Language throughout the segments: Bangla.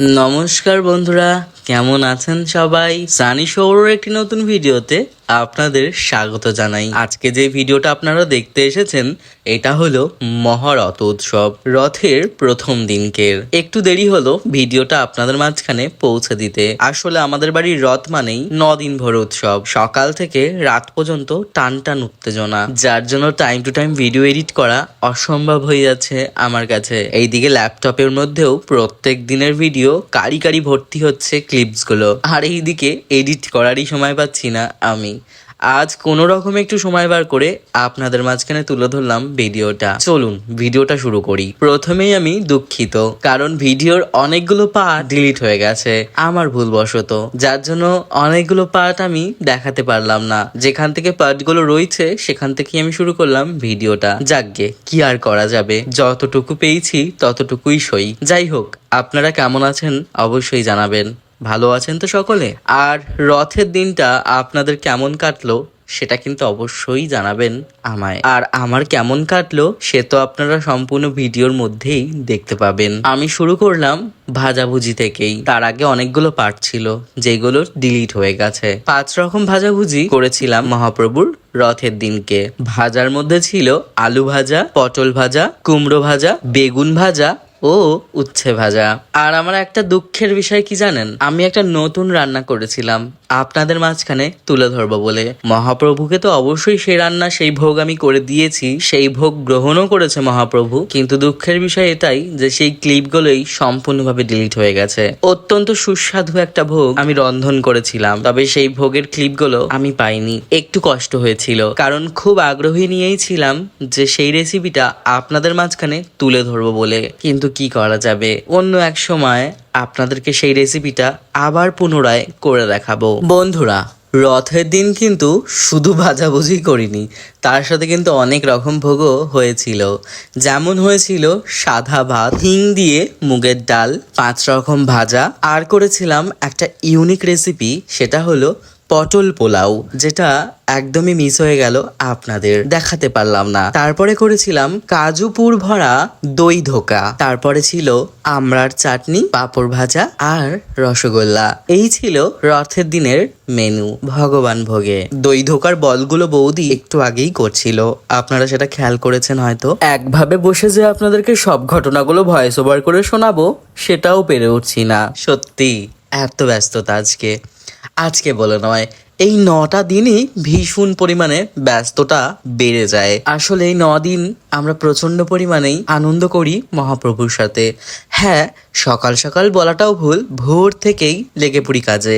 নমস্কার বন্ধুরা কেমন আছেন সবাই? সানি শহরের একটি নতুন ভিডিওতে আপনাদের স্বাগত জানাই। আজকে যে ভিডিওটা আপনারা দেখতে এসেছেন, এটা হলো মহারথ উৎসব, রথের প্রথম দিনকের। একটু দেরি হলো ভিডিওটা আপনাদের মাঝখানে পৌঁছে দিতে। আসলে আমাদের বাড়ির রথ মানেই ন দিন ভর উৎসব। সকাল থেকে রাত পর্যন্ত টান টান উত্তেজনা, যার জন্য time to time video edit করা অসম্ভব হয়ে যাচ্ছে আমার কাছে। এইদিকে ল্যাপটপের মধ্যেও প্রত্যেক দিনের ভিডিও কারি কারি ভর্তি হচ্ছে ক্লিপসগুলো। আর এইদিকে এডিট করারই সময় পাচ্ছি না আমি। আজ কোনো রকম একটু সময় বার করে আপনাদের মাঝখানে তুলে ধরলাম ভিডিওটা। চলুন, ভিডিওটা শুরু করি। প্রথমেই আমি দুঃখিত, কারণ ভিডিওর অনেকগুলো পার্ট ডিলিট হয়ে গেছে, আমার ভুলবশত। যার জন্য অনেকগুলো পার্ট আমি দেখাতে পারলাম না। যেখান থেকে পার্টগুলো রয়েছে, সেখান থেকে আমি শুরু করলাম ভিডিওটা। যাকগে, কি আর করা যাবে? যতটুকু পেয়েছি, ততটুকুই সই। যাই হোক, আপনারা কেমন আছেন, অবশ্যই জানাবেন। ভালো আছেন তো সকলে? আর রথের দিনটা আপনাদের কেমন কাটলো সেটা কিন্তু অবশ্যই জানাবেন আমায়। আর আমার কেমন কাটলো সে তো আপনারা সম্পূর্ণ ভিডিওর মধ্যেই দেখতে পাবেন। আমি শুরু করলাম ভাজাভুজি থেকেই। তার আগে অনেকগুলো পার্ট ছিল, যেগুলো ডিলিট হয়ে গেছে। পাঁচ রকম ভাজাভুজি করেছিলাম মহাপ্রভুর রথের দিনকে। ভাজার মধ্যে ছিল আলু ভাজা, পটল ভাজা, কুমড়ো ভাজা, বেগুন ভাজা ও উচ্ছে ভাজা। আর আমার একটা দুঃখের বিষয় কি জানেন? আমি একটা নতুন রান্না করেছিলাম। আপনাদের মাঝখানে তুলে ধরবো বলে। মহাপ্রভুকে তো অবশ্যই সেই রান্না, সেই ভোগ আমি করে দিয়েছি। সেই ভোগ গ্রহণও করেছে মহাপ্রভু। কিন্তু দুঃখের বিষয় এটাই যে সেই ক্লিপগুলোই সম্পূর্ণভাবে ডিলিট হয়ে গেছে। অত্যন্ত সুস্বাদু একটা ভোগ আমি রন্ধন করেছিলাম। তবে সেই ভোগের ক্লিপগুলো আমি পাইনি। একটু কষ্ট হয়েছিল। কারণ খুব আগ্রহী নিয়েই ছিলাম যে সেই রেসিপিটা আপনাদের মাঝখানে তুলে ধরবো বলে। কিন্তু কি করা যাবে? অন্য এক সময় আপনাদেরকে সেই রেসিপিটা আবার পুনরায় করে দেখাবো। বন্ধুরা, রথের দিন কিন্তু শুধু ভাজাভুজি করিনি, তার সাথে কিন্তু অনেক রকম ভোগও হয়েছিল। যেমন হয়েছিল সাদা ভাত, হিং দিয়ে মুগের ডাল, পাঁচ রকম ভাজা, আর করেছিলাম একটা ইউনিক রেসিপি সেটা হলো পটল পোলাও, যেটা একদমই মিস হয়ে গেল আপনাদের দেখাতে পারলাম না। তারপরে করেছিলাম কাজুপুর ভরা দই ধোকা। তারপরে ছিল আমড়ার চাটনি, পাঁপড় ভাজা আর রসগোল্লা। এই ছিল রথের দিনের মেনু ভগবান ভোগে। দই ধোকার বলগুলো বৌদি একটু আগেই করছিল। আপনারা সেটা খেয়াল করেছেন হয়তো। একভাবে বসে যে আপনাদেরকে সব ঘটনাগুলো ভয়েস ওভার করে শোনাবো, সেটাও পেরে উঠছি না। সত্যি, এত ব্যস্ততা আজকে। আজকে বলে নয়, এই নটা দিনই ভীষণ পরিমাণে ব্যস্ততা বেড়ে যায়। আসলে এই ন দিন আমরা প্রচণ্ড পরিমাণেই আনন্দ করি মহাপ্রভুর সাথে। হ্যাঁ সকাল সকাল বলাটাও ভুল, ভোর থেকেই লেগে পড়ি কাজে।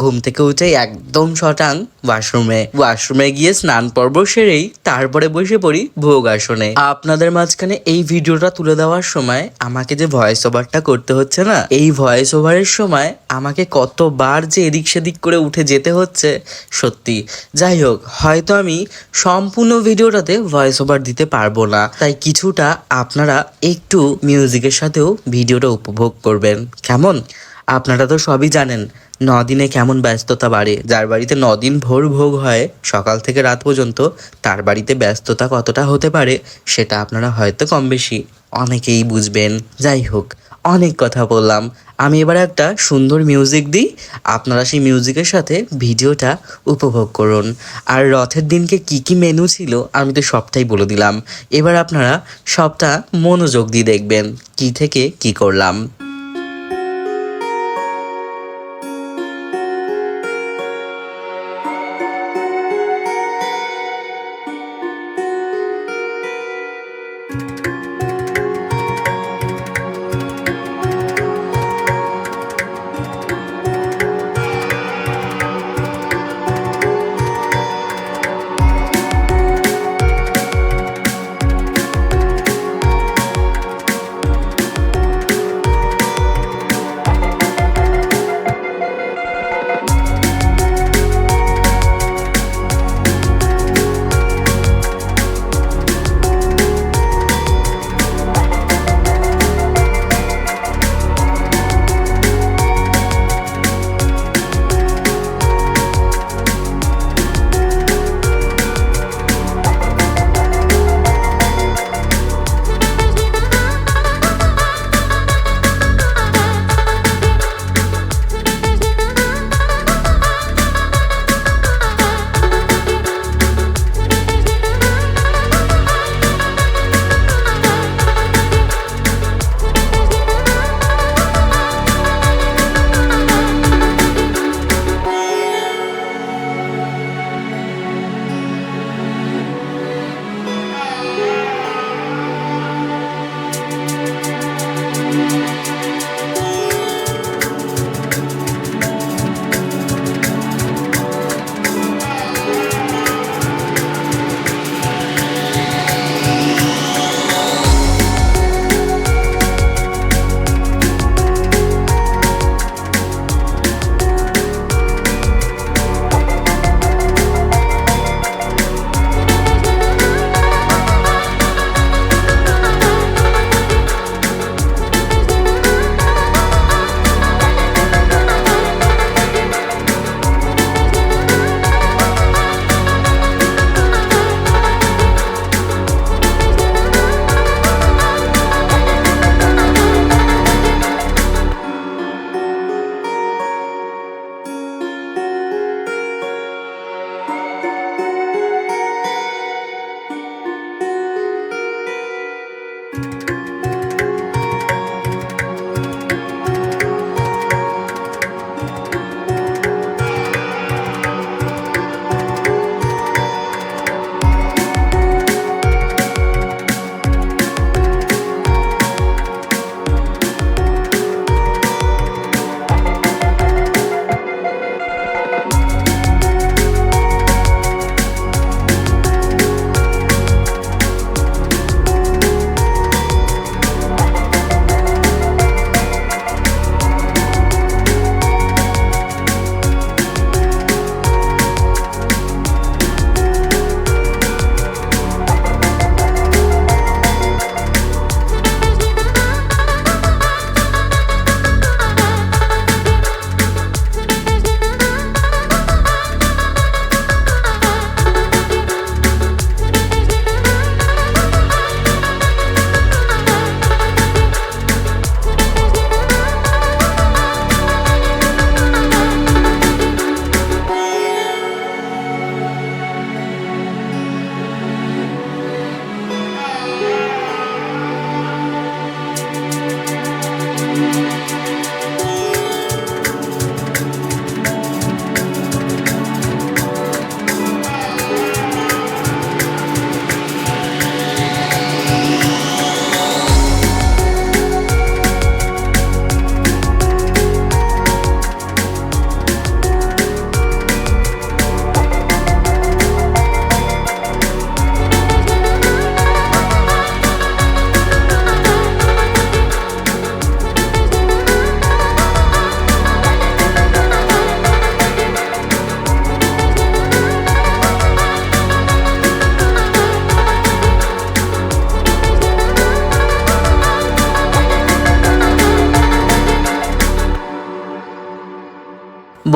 ঘুম থেকে উঠে একদম শটাং ওয়াশরুমে। ওয়াশরুমে গিয়ে স্নান পর্ব সেরেই তারপরে বসে পড়ি ভোগ আসনে আপনাদের মাঝখানে এই ভিডিওটা তুলে দেওয়ার সময় আমাকে যে ভয়েস ওভারটা করতে হচ্ছে না, এই ভয়েস ওভারের সময় আমাকে কতবার যে এদিক সেদিক করে উঠে যেতে হচ্ছে, সত্যি। যাই হোক, হয়তো আমি সম্পূর্ণ ভিডিওটাতে ভয়েস ওভার দিতে পারব না। তাই কিছুটা আপনারা একটু মিউজিকের সাথেও ভিডিওটা উপভোগ করবেন। কেমন? আপনারা তো সবই জানেন দিনে কেমন ব্যস্ততা বাড়ে। যার বাড়িতে দিন ভোর ভোগ হয় সকাল থেকে রাত পর্যন্ত, তার বাড়িতে ব্যস্ততা কতটা হতে পারে, সেটা আপনারা হয়তো কম বেশি অনেকেই বুঝবেন। যাই হোক অনেক কথা বললাম। আমি এবার একটা সুন্দর মিউজিক দিই। আপনারা সেই মিউজিকের সাথে ভিডিওটা উপভোগ করুন। আর রথের দিনকে কি কি মেনু ছিল, আমি তো সবটাই বলে দিলাম। এবার আপনারা সবটা মনোযোগ দিয়ে দেখবেন, কি থেকে কি করলাম।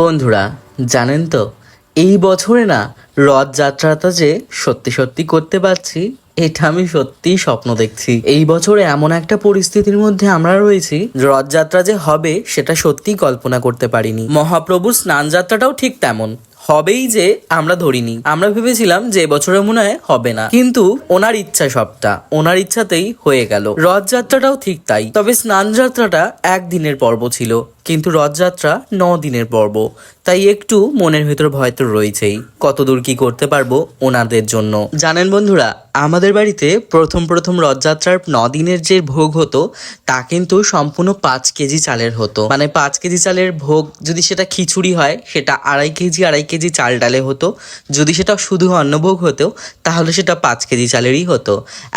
বন্ধুরা, জানেন তো, এই বছরে না রথযাত্রাটা যে সত্যি সত্যি করতে পারছি, এটা আমি সত্যিই স্বপ্ন দেখছি। এই বছরে এমন একটা পরিস্থিতির মধ্যে আমরা রয়েছি রথযাত্রা যে হবে সেটা সত্যিই কল্পনা করতে পারিনি। মহাপ্রভুর স্নান যাত্রাটাও ঠিক তেমন, হবেই যে আমরা ধরিনি। আমরা ভেবেছিলাম যে এবছরে মনে হয় হবে না, কিন্তু ওনার ইচ্ছা সবটা, ওনার ইচ্ছাতেই হয়ে গেল। রথযাত্রাটাও ঠিক তাই, তবে স্নান যাত্রাটা একদিনের পর্ব ছিল। কিন্তু রথযাত্রা ন দিনের পর্ব। তাই একটু মনের ভেতর ভয় তো রয়েছেই। কতদূর কি করতে পারব ওনাদের জন্য? জানেন বন্ধুরা, আমাদের বাড়িতে প্রথম প্রথম রথযাত্রার ন দিনের যে ভোগ হতো, তা কিন্তু সম্পূর্ণ পাঁচ কেজি চালের হতো। মানে পাঁচ কেজি চালের ভোগ যদি সেটা খিচুড়ি হয়, সেটা আড়াই কেজি আড়াই কেজি চাল ডালে হতো। যদি সেটা শুধু অন্নভোগ হতো, তাহলে সেটা পাঁচ কেজি চালেরই হতো।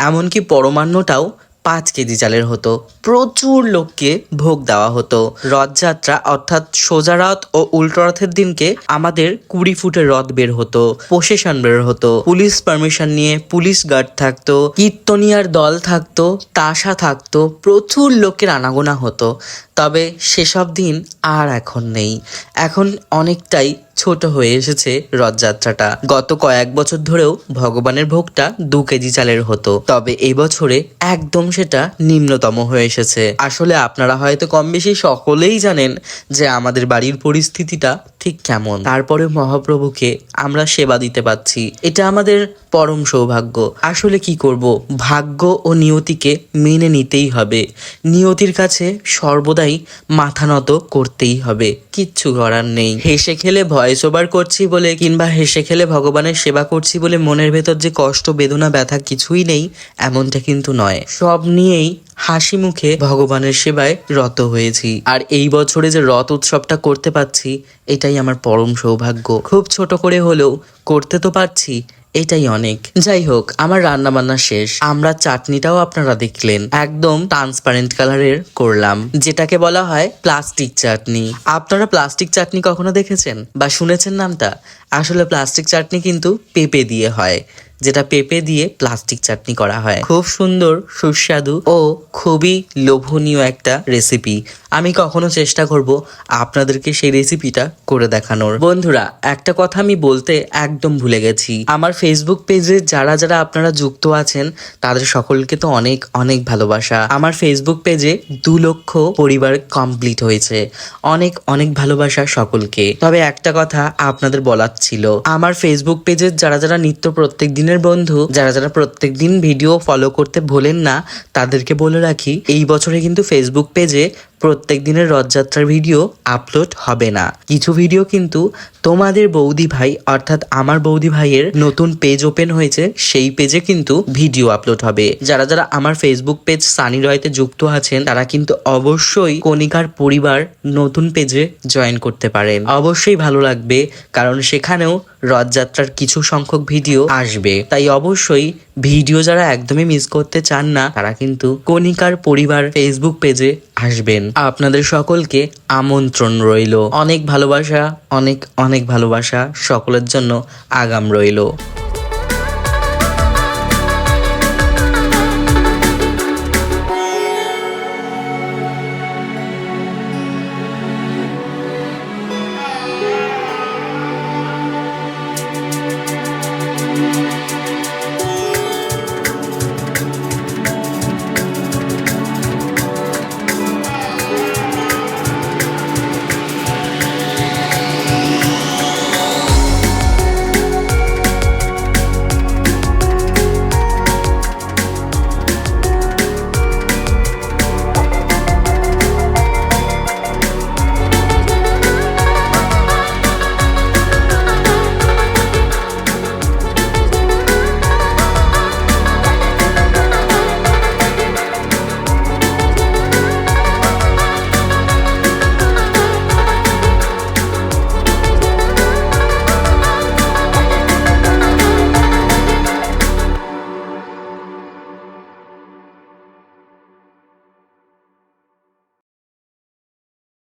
এমনকি পরমান্নটাও পাঁচ কেজি চালের হতো। প্রচুর লোককে ভোগ দেওয়া হতো। রথযাত্রা অর্থাৎ সোজা রথ ও উল্টো রথের দিনকে আমাদের কুড়ি ফুটের রথ বের হতো, প্রসেশন বের হতো, পুলিশ পারমিশন নিয়ে পুলিশ গার্ড থাকতো, কীর্তনিয়ার দল থাকতো, তাসা থাকতো, প্রচুর লোকের আনাগোনা হতো। তবে সেসব দিন আর এখন নেই। এখন অনেকটাই ছোট হয়ে এসেছে রথযাত্রাটা। গত কয়েক বছর ধরেও ভগবানের ভোগটা দু কেজি চালের হতো। তবে এই বছরে একদম সেটা নিম্নতম হয়ে এসেছে। আসলে আপনারা হয়তো কম বেশি সকলেই জানেন যে আমাদের বাড়ির পরিস্থিতিটা ঠিক কেমন। তারপরে মহাপ্রভুকে আমরা সেবা দিতে পাচ্ছি এটা আমাদের পরম সৌভাগ্য। আসলে কি করব? ভাগ্য ও নিয়তিকে মেনে নিতেই হবে। নিয়তির কাছে সর্বদাই মাথা নত করতেই হবে। কিচ্ছু করার নেই। হেসে খেলে ভয়েস ওভার করছি বলে কিংবা হেসে খেলে ভগবানের সেবা করছি বলে মনের ভেতর যে কষ্ট, বেদনা, ব্যথা কিছুই নেই, এমনটা কিন্তু নয়। সব নিয়েই হাসি মুখে ভগবানের সেবায় রত হয়েছি। আর এই বছরে যে রথ উৎসবটা করতে পারছি, এটাই আমার পরম সৌভাগ্য। খুব ছোট করে হলেও করতে তো পারছি এটাই অনেক। যাই হোক আমার রান্না বান্না শেষ। আমরা চাটনিটাও আপনারা দেখলেন। একদম ট্রান্সপারেন্ট কালারের করলাম, যেটাকে বলা হয় প্লাস্টিক চাটনি। আপনারা প্লাস্টিক চাটনি কখনো দেখেছেন? বা শুনেছেন নামটা? আসলে প্লাস্টিক চাটনি কিন্তু পেঁপে দিয়ে হয়। যেটা পেঁপে দিয়ে প্লাস্টিক চাটনি করা হয়। খুব সুন্দর, সুস্বাদু ও খুবই লোভনীয় একটা রেসিপি আমি কখনো চেষ্টা করব আপনাদেরকে সেই রেসিপিটা করে দেখানোর। বন্ধুরা, একটা কথা আমি বলতে একদম ভুলে গেছি। আমার ফেসবুক পেজে যারা যারা আপনারা যুক্ত আছেন, তাদের সকলকে তো অনেক অনেক ভালোবাসা। আমার ফেসবুক পেজে দু লক্ষ পরিবার কমপ্লিট হয়েছে। অনেক অনেক ভালোবাসা সকলকে। তবে একটা কথা আপনাদের বলার ছিল। আমার ফেসবুক পেজের যারা যারা নিত্য প্রত্যেক দিনের বন্ধু, যারা যারা প্রত্যেক দিন ভিডিও ফলো করতে ভোলেন না, তাদেরকে বলে রাখি, এই বছরে কিন্তু ফেসবুক পেজে প্রত্যেক দিনের রথযাত্রার ভিডিও আপলোড হবে না। কিছু ভিডিও কিন্তু তোমাদের বৌদি ভাই, অর্থাৎ আমার বৌদি ভাইয়ের নতুন পেজ ওপেন হয়েছে, সেই পেজে কিন্তু ভিডিও আপলোড হবে। যারা যারা আমার ফেসবুক পেজ সানি রয়তে যুক্ত আছেন, তারা কিন্তু অবশ্যই কণিকার পরিবার নতুন পেজে জয়েন করতে পারেন। অবশ্যই ভালো লাগবে, কারণ সেখানেও রথযাত্রার কিছু সংখ্যক ভিডিও আসবে। তাই অবশ্যই ভিডিও যারা একদমই মিস করতে চান না, তারা কিন্তু কণিকার পরিবার ফেসবুক পেজে আসবেন। আপনাদের সকলকে আমন্ত্রণ রইল। অনেক ভালোবাসা অনেক অনেক ভালোবাসা। সকলের জন্য আগাম রইল।